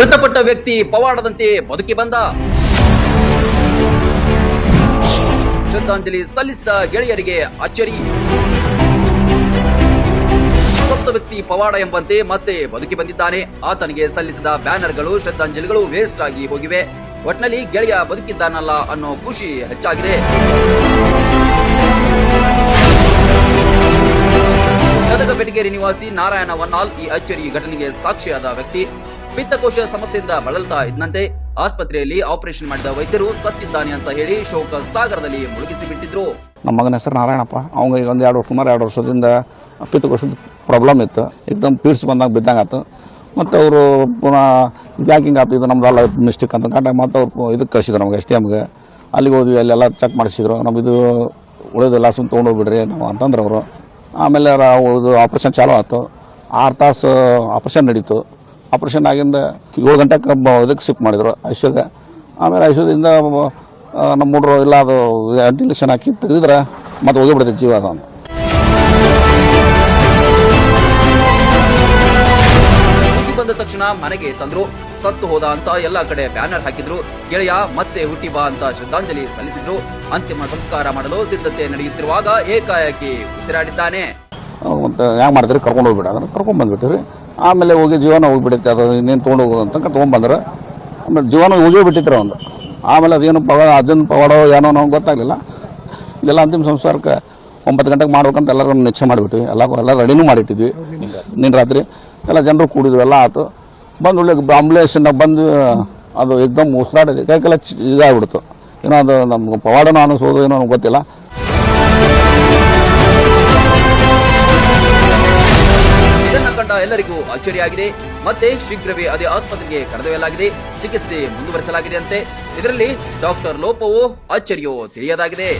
ಮೃತಪಟ್ಟ ವ್ಯಕ್ತಿ ಪವಾಡದಂತೆ ಬದುಕಿ ಬಂದ. ಶ್ರದ್ಧಾಂಜಲಿ ಸಲ್ಲಿಸಿದ ಗೆಳೆಯರಿಗೆ ಅಚ್ಚರಿ. ಸತ್ತ ವ್ಯಕ್ತಿ ಪವಾಡ ಎಂಬಂತೆ ಮತ್ತೆ ಬದುಕಿ ಬಂದಿದ್ದಾನೆ. ಆತನಿಗೆ ಸಲ್ಲಿಸಿದ ಬ್ಯಾನರ್ಗಳು, ಶ್ರದ್ಧಾಂಜಲಿಗಳು ವೇಸ್ಟ್ ಆಗಿ ಹೋಗಿವೆ. ಒಟ್ನಲ್ಲಿ ಗೆಳೆಯ ಬದುಕಿದ್ದಾನಲ್ಲ ಅನ್ನೋ ಖುಷಿ ಹೆಚ್ಚಾಗಿದೆ. ಗದಗ ಬೆಟಗೇರಿ ನಿವಾಸಿ ನಾರಾಯಣ ವನ್ನಾಲ್ ಈ ಅಚ್ಚರಿ ಘಟನೆಗೆ ಸಾಕ್ಷಿಯಾದ ವ್ಯಕ್ತಿ. ಪಿತ್ತಕೋಶ ಸಮಸ್ಯೆಯಿಂದ ಬಳಲ್ತಾ ಇದ್ದಂತೆ ಆಸ್ಪತ್ರೆಯಲ್ಲಿ ಆಪರೇಷನ್ ಮಾಡಿದ ವೈದ್ಯರು ಸತ್ತಿದ್ದಾನೆ ಅಂತ ಹೇಳಿ ಶೋಕ ಸಾಗರದಲ್ಲಿ ಮುಳುಗಿಸಿ ಬಿಟ್ಟಿದ್ರು ನಮ್ಮ ಮಗನ ಹೆಸರು ನಾರಾಯಣಪ್ಪ. ಅವಂಗ ಈಗ ಒಂದು ಎರಡು ವರ್ಷ ಸುಮಾರು ಎರಡು ವರ್ಷದಿಂದ ಪಿತ್ತಕೋಶದ ಪ್ರಾಬ್ಲಮ್ ಇತ್ತು. ಏಕದಮ್ ಪೀಡ್ಸ್ ಬಂದಾಗ ಬಿದ್ದಂಗೆ ಆತು ಮತ್ತು ಅವರು ಪುನಃ ಬ್ಯಾಂಕಿಂಗ್ ಆತು. ಇದು ನಮ್ದಲ್ಲ ಮಿಸ್ಟೇಕ್ ಅಂತ ಕಂಡಾಗ ಮತ್ತು ಅವ್ರು ಇದಕ್ಕೆ ಕಳಿಸಿದ್ರು ನಮ್ಗೆ ಎಸ್ ಟಿ ಎಮ್ಗೆ ಅಲ್ಲಿಗೆ ಹೋದ್ವಿ, ಅಲ್ಲೆಲ್ಲ ಚೆಕ್ ಮಾಡಿಸಿದ್ರು. ನಮ್ದು ಸುಮ್ಮನೆ ಸುಮ್ಮ ತೊಗೊಂಡೋಗ್ಬಿಡ್ರಿ ನಾವು ಅಂತಂದ್ರೆ ಅವರು. ಆಮೇಲೆ ಇದು ಆಪ್ರೇಷನ್ ಚಾಲೂ ಆಯಿತು ಆರು ತಾಸು ಆಪ್ರೇಷನ್ ನಡೀತು. ಆಪ್ರೇಷನ್ ಆಗಿಂದ ಏಳು ಗಂಟೆಗೆ ಇದಕ್ಕೆ ಶಿಫ್ಟ್ ಮಾಡಿದ್ರು ಐಶ್ವರ್ಯ ಆಮೇಲೆ ಐಶ್ವರ್ಯದಿಂದ ನಮ್ಮ ಹುಡ್ರು ಇಲ್ಲ ಅದು ವೆಂಟಿಲೇಷನ್ ಹಾಕಿ ತೆಗೆದಿದ್ರೆ, ಮತ್ತೆ ಹೋಗಿಬಿಡುತ್ತೆ ಜೀವ ಅದು ಅಂತ ಬಂದ ತಕ್ಷಣ ಮನೆಗೆ ತಂದ್ರು. ಸತ್ತು ಹೋದ ಅಂತ ಎಲ್ಲಾ ಕಡೆ ಬ್ಯಾನರ್ ಹಾಕಿದ್ರು. ಗೆಳೆಯ ಮತ್ತೆ ಹುಟ್ಟಿ ಬಾ ಅಂತ ಶ್ರದ್ಧಾಂಜಲಿ ಸಲ್ಲಿಸಿದ್ರು. ಅಂತಿಮ ಸಂಸ್ಕಾರ ಮಾಡಲು ಸಿದ್ಧತೆ ನಡೆಯುತ್ತಿರುವಾಗ ಏಕಾಏಕಿ ಉಸಿರಾಡಿದ್ದಾನೆ. ಮತ್ತು ಹ್ಯಾಂಗೆ ಮಾಡ್ತೀರಿ? ಕರ್ಕೊಂಡು ಹೋಗ್ಬಿಡ. ಅದನ್ನು ಕರ್ಕೊಂಡು ಆಮೇಲೆ ಹೋಗಿ ಜೀವನ ಹೋಗ್ಬಿಡುತ್ತೆ ಅದು ಇನ್ನೇನು ತೊಗೊಂಡು ಹೋಗೋದು ಅಂತ ತೊಗೊಂಡ್ಬಂದ್ರೆ ಆಮೇಲೆ ಜೀವನ ಹೋಗೇ ಬಿಟ್ಟಿದ್ರು ಅವನು. ಆಮೇಲೆ ಅದೇನು ಪವಾಡ ಅದನ್ನು ಪವಾಡೋ ಏನೋ ನಮ್ಗೆ ಗೊತ್ತಾಗಲಿಲ್ಲ. ಇದೆಲ್ಲ ಅಂತಿಮ ಸಂಸ್ಕಾರಕ್ಕೆ ಒಂಬತ್ತು ಗಂಟೆಗೆ ಮಾಡ್ಬೇಕಂತ ಎಲ್ಲರೂ ನಿಶ್ಚಯ ಮಾಡಿಬಿಟ್ವಿ. ಎಲ್ಲ ಎಲ್ಲ ರೆಡಿನೂ ಮಾಡಿಟ್ಟಿದ್ವಿ. ನಿನ್ನ ರಾತ್ರಿ. ಎಲ್ಲ ಜನರು ಕೂಡಿದ್ವಿ ಎಲ್ಲ ಆಯಿತು ಬಂದು ಒಳ್ಳೆ ಆಂಬುಲೆನ್ಸಿನ ಬಂದು, ಅದು ಎಕ್ದಮ್ ಉಸಿರಾಡಿದೆ ಕೈಕೆಲ್ಲ ಇದಾಗ್ಬಿಡ್ತು. ಏನೋ ಅದು ನಮ್ಗೆ ಪವಾಡನ ಅನ್ನಿಸೋದು ಏನೋ ಗೊತ್ತಿಲ್ಲ. ಕಂಡ ಎಲ್ಲರಿಗೂ ಅಚ್ಚರಿಯಾಗಿದೆ ಮತ್ತೆ ಶೀಘ್ರವೇ ಅದೇ ಆಸ್ಪತ್ರೆಗೆ ಕರೆದೊಯ್ಯಲಾಗಿದೆ. ಚಿಕಿತ್ಸೆ ಮುಂದುವರಿಸಲಾಗಿದೆ ಅಂತೆ ಇದರಲ್ಲಿ ಡಾಕ್ಟರ್ ಲೋಪವೋ ಅಚ್ಚರಿಯೋ ತಿಳಿಯದಾಗಿದೆ.